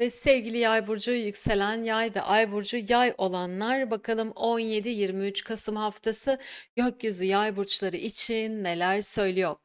Ve sevgili Yay burcu, yükselen Yay ve Ay burcu Yay olanlar bakalım 17-23 Kasım haftası gökyüzü Yay burçları için neler söylüyor?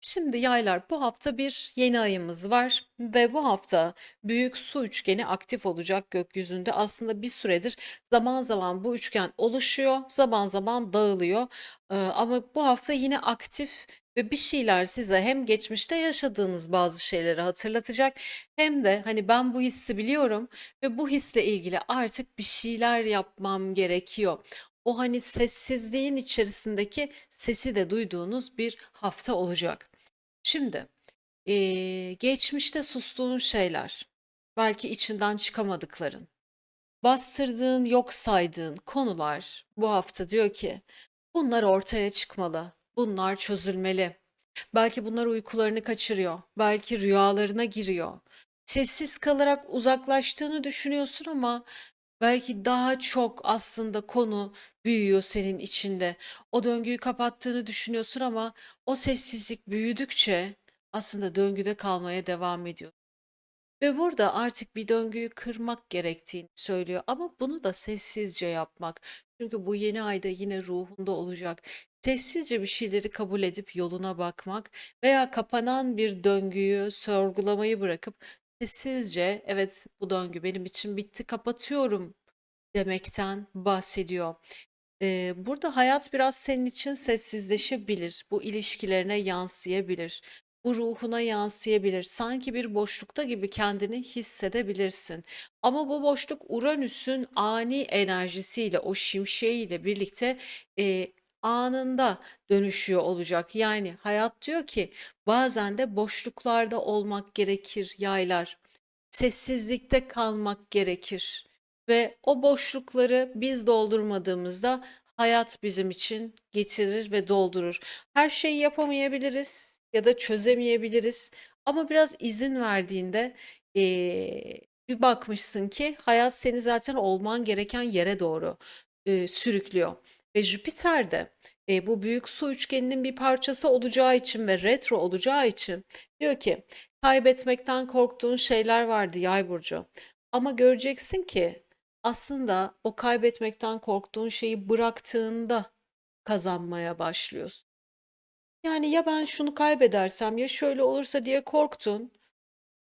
Şimdi yaylar bu hafta bir yeni ayımız var ve bu hafta büyük su üçgeni aktif olacak gökyüzünde. Aslında bir süredir zaman zaman bu üçgen oluşuyor, zaman zaman dağılıyor. Ee, ama bu hafta yine aktif ve bir şeyler size hem geçmişte yaşadığınız bazı şeyleri hatırlatacak hem de hani ben bu hissi biliyorum ve bu hisle ilgili artık bir şeyler yapmam gerekiyor. O hani sessizliğin içerisindeki sesi de duyduğunuz bir hafta olacak. Şimdi eee, geçmişte sustuğun şeyler, belki içinden çıkamadıkların, bastırdığın, yok saydığın konular bu hafta diyor ki bunlar ortaya çıkmalı, bunlar çözülmeli. Belki bunlar uykularını kaçırıyor, belki rüyalarına giriyor. Sessiz kalarak uzaklaştığını düşünüyorsun ama belki daha çok aslında konu büyüyor senin içinde. O döngüyü kapattığını düşünüyorsun ama o sessizlik büyüdükçe aslında döngüde kalmaya devam ediyor. Ve burada artık bir döngüyü kırmak gerektiğini söylüyor ama bunu da sessizce yapmak. Çünkü bu yeni ayda yine ruhunda olacak. Sessizce bir şeyleri kabul edip yoluna bakmak veya kapanan bir döngüyü sorgulamayı bırakıp sessizce evet bu döngü benim için bitti kapatıyorum demekten bahsediyor. Eee, burada hayat biraz senin için sessizleşebilir. Bu ilişkilerine yansıyabilir. Bu ruhuna yansıyabilir. Sanki bir boşlukta gibi kendini hissedebilirsin. Ama bu boşluk Uranüs'ün ani enerjisiyle, o şimşeğiyle birlikte eee, anında dönüşüyor olacak. Yani hayat diyor ki bazen de boşluklarda olmak gerekir yaylar. Sessizlikte kalmak gerekir. Ve o boşlukları biz doldurmadığımızda hayat bizim için getirir ve doldurur. Her şeyi yapamayabiliriz ya da çözemeyebiliriz ama biraz izin verdiğinde eee, bir bakmışsın ki hayat seni zaten olman gereken yere doğru eee, sürüklüyor. Ve Jüpiter de eee, bu büyük su üçgeninin bir parçası olacağı için ve retro olacağı için diyor ki kaybetmekten korktuğun şeyler vardı Yay burcu. Ama göreceksin ki aslında o kaybetmekten korktuğun şeyi bıraktığında kazanmaya başlıyorsun. Yani ya ben şunu kaybedersem ya şöyle olursa diye korktun.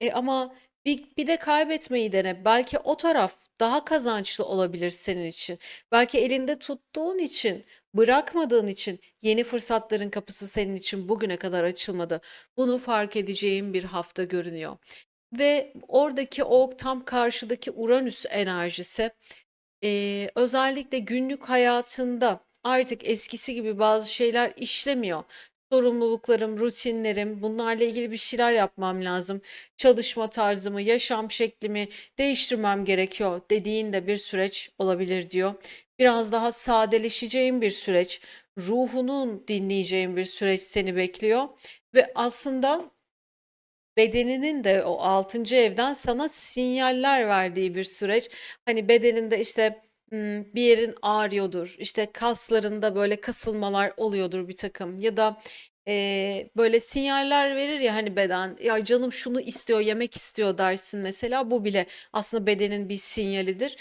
E ama bir, bir de kaybetmeyi dene. Belki o taraf daha kazançlı olabilir senin için. Belki elinde tuttuğun için, bırakmadığın için yeni fırsatların kapısı senin için bugüne kadar açılmadı. Bunu fark edeceğin bir hafta görünüyor. Ve oradaki o tam karşıdaki Uranüs enerjisi Eee, özellikle günlük hayatında artık eskisi gibi bazı şeyler işlemiyor. Sorumluluklarım, rutinlerim, bunlarla ilgili bir şeyler yapmam lazım. Çalışma tarzımı, yaşam şeklimi değiştirmem gerekiyor dediğin de bir süreç olabilir diyor. Biraz daha sadeleşeceğin bir süreç, ruhunun dinleyeceğin bir süreç seni bekliyor ve aslında bedeninin de o altıncı evden sana sinyaller verdiği bir süreç. Hani bedeninde işte bir yerin ağrıyordur, işte kaslarında böyle kasılmalar oluyordur bir takım. Ya da eee, böyle sinyaller verir ya hani beden ya canım şunu istiyor, yemek istiyor dersin mesela. Bu bile aslında bedenin bir sinyalidir.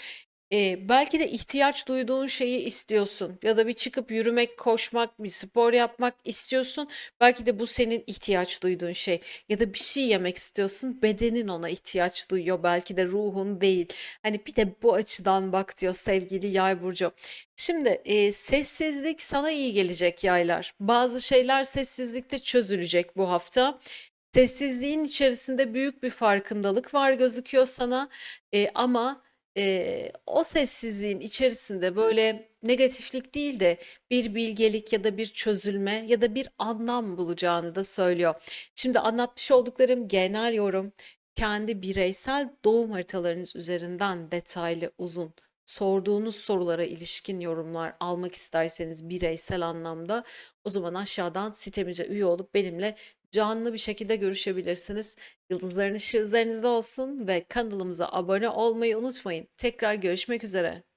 Eee, belki de ihtiyaç duyduğun şeyi istiyorsun ya da bir çıkıp yürümek, koşmak, bir spor yapmak istiyorsun. Belki de bu senin ihtiyaç duyduğun şey ya da bir şey yemek istiyorsun, bedenin ona ihtiyaç duyuyor, belki de ruhun değil. Hani bir de bu açıdan bak diyor sevgili Yay burcu. Şimdi eee, sessizlik sana iyi gelecek yaylar. Bazı şeyler sessizlikte çözülecek bu hafta. Sessizliğin içerisinde büyük bir farkındalık var gözüküyor sana. Eee, ama Eee, o sessizliğin içerisinde böyle negatiflik değil de bir bilgelik ya da bir çözülme ya da bir anlam bulacağını da söylüyor. Şimdi anlatmış olduklarım genel yorum. Kendi bireysel doğum haritalarınız üzerinden detaylı, uzun, sorduğunuz sorulara ilişkin yorumlar almak isterseniz bireysel anlamda o zaman aşağıdan sitemize üye olup benimle canlı bir şekilde görüşebilirsiniz. Yıldızların ışığı üzerinizde olsun ve kanalımıza abone olmayı unutmayın. Tekrar görüşmek üzere.